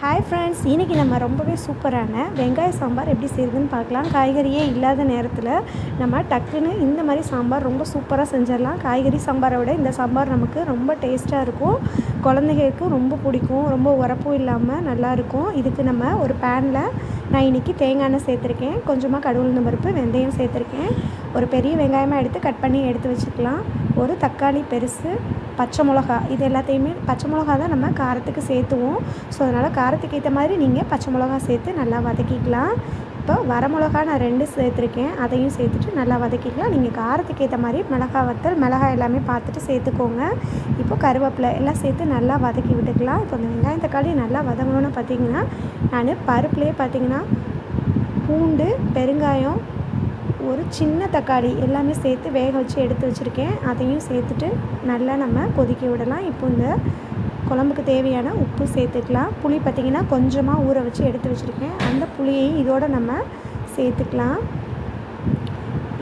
Hi friends இன்றைக்கி நம்ம ரொம்பவே சூப்பரான வெங்காய சாம்பார் எப்படி செய்யுதுன்னு பார்க்கலாம். காய்கறியே இல்லாத நேரத்தில் நம்ம டக்குன்னு இந்த மாதிரி சாம்பார் ரொம்ப சூப்பராக செஞ்சிடலாம். காய்கறி சாம்பாரை விட இந்த சாம்பார் நமக்கு ரொம்ப டேஸ்ட்டாக இருக்கும். குழந்தைகளுக்கு ரொம்ப பிடிக்கும். ரொம்ப உரப்பும் இல்லாமல் நல்லாயிருக்கும் இதுக்கு நம்ம ஒரு பேனில் நான் இன்றைக்கி தேங்காய் எண்ணெய் சேர்த்துருக்கேன். கொஞ்சமாக கடவுள் பருப்பு வெந்தயம் சேர்த்துருக்கேன். ஒரு பெரிய வெங்காயமாக எடுத்து கட் பண்ணி எடுத்து வச்சுக்கலாம். ஒரு தக்காளி பெருசு பச்சை மிளகா இது எல்லாத்தையுமே பச்சை மிளகா தான் நம்ம காரத்துக்கு சேர்த்துவோம். ஸோ அதனால் காரத்துக்கு ஏற்ற மாதிரி நீங்கள் பச்சை மிளகா சேர்த்து நல்லா வதக்கிக்கலாம். இப்போ வரமிளகா நான் ரெண்டு சேர்த்துருக்கேன். அதையும் சேர்த்துட்டு நல்லா வதக்கிக்கலாம். நீங்கள் காரத்துக்கு ஏற்ற மாதிரி மிளகா வத்தல் மிளகாய் எல்லாமே பார்த்துட்டு சேர்த்துக்கோங்க. இப்போ கருவேப்பிலை எல்லாம் சேர்த்து நல்லா வதக்கி விட்டுக்கலாம். இப்போ இந்த வெங்காயம் தக்காளி நல்லா வதங்கணும்னு பார்த்தீங்கன்னா நான் பருப்புலேயே பார்த்தீங்கன்னா பூண்டு பெருங்காயம் ஒரு சின்ன தக்காளி எல்லாமே சேர்த்து வேக வச்சு எடுத்து வச்சுருக்கேன். அதையும் சேர்த்துட்டு நல்லா நம்ம கொதிக்க விடலாம். இப்போ இந்த குழம்புக்கு தேவையான உப்பு சேர்த்துக்கலாம். புளி பார்த்திங்கன்னா கொஞ்சமாக ஊற வச்சு எடுத்து வச்சுருக்கேன். அந்த புளியையும் இதோடு நம்ம சேர்த்துக்கலாம்.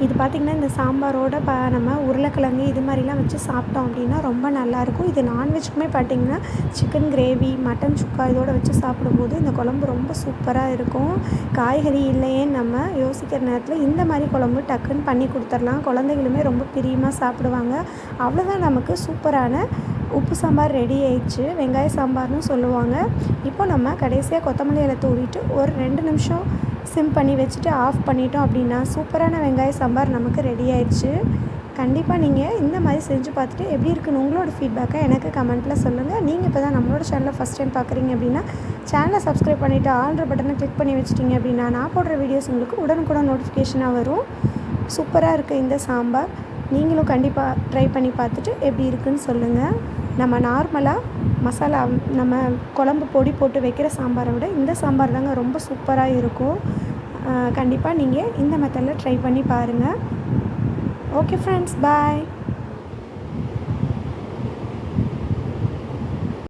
இது பார்த்திங்கன்னா இந்த சாம்பாரோட ப நம்ம உருளைக்கிழங்கு இது மாதிரிலாம் வச்சு சாப்பிட்டோம் அப்படின்னா ரொம்ப நல்லாயிருக்கும் இது நான்வெஜ்க்குமே பார்த்திங்கன்னா சிக்கன் கிரேவி மட்டன் சுக்கா இதோட வச்சு சாப்பிடும்போது இந்த குழம்பு ரொம்ப சூப்பராக இருக்கும். காய்கறி இல்லையேன்னு நம்ம யோசிக்கிற நேரத்தில் இந்த மாதிரி குழம்பு டக்குன்னு பண்ணி கொடுத்துர்லாம் குழந்தைகளுமே ரொம்ப பிரியமாக சாப்பிடுவாங்க. அவ்வளோதான் நமக்கு சூப்பரான உப்பு சாம்பார் ரெடி ஆயிடுச்சு. வெங்காய சாம்பார்னு சொல்லுவாங்க. இப்போ நம்ம கடைசியாக கொத்தமல்லி இலை தூவிட்டு ஒரு ரெண்டு நிமிஷம் சிம் பண்ணி வச்சுட்டு ஆஃப் பண்ணிட்டோம் அப்படின்னா சூப்பரான வெங்காய சாம்பார் நமக்கு ரெடி ஆயிடுச்சு. கண்டிப்பாக நீங்கள் இந்த மாதிரி செஞ்சு பார்த்துட்டு எப்படி இருக்குன்னு உங்களோட ஃபீட்பேக்கை எனக்கு கமெண்ட்டில் சொல்லுங்கள் நீங்கள் இப்போ தான் நம்மளோட சேனலை ஃபஸ்ட் டைம் பார்க்குறீங்க அப்படின்னா சேனலை சப்ஸ்கிரைப் பண்ணிவிட்டு ஆல்ற பட்டனை கிளிக் பண்ணி வச்சிட்டிங்க அப்படின்னா நான் போடுற வீடியோஸ் உங்களுக்கு உடனுக்குடன் நோட்டிஃபிகேஷனாக வரும். சூப்பராக இருக்குது இந்த சாம்பார். நீங்களும் கண்டிப்பாக ட்ரை பண்ணி பார்த்துட்டு எப்படி இருக்குன்னு சொல்லுங்கள் நம்ம நார்மலாக மசாலா நம்ம குழம்பு பொடி போட்டு வைக்கிற சாம்பாரை விட இந்த சாம்பார் தாங்க ரொம்ப சூப்பராக இருக்கும். கண்டிப்பாக நீங்கள் இந்த மெத்தடில் ட்ரை பண்ணி பாருங்கள் ஓகே ஃப்ரெண்ட்ஸ் பாய்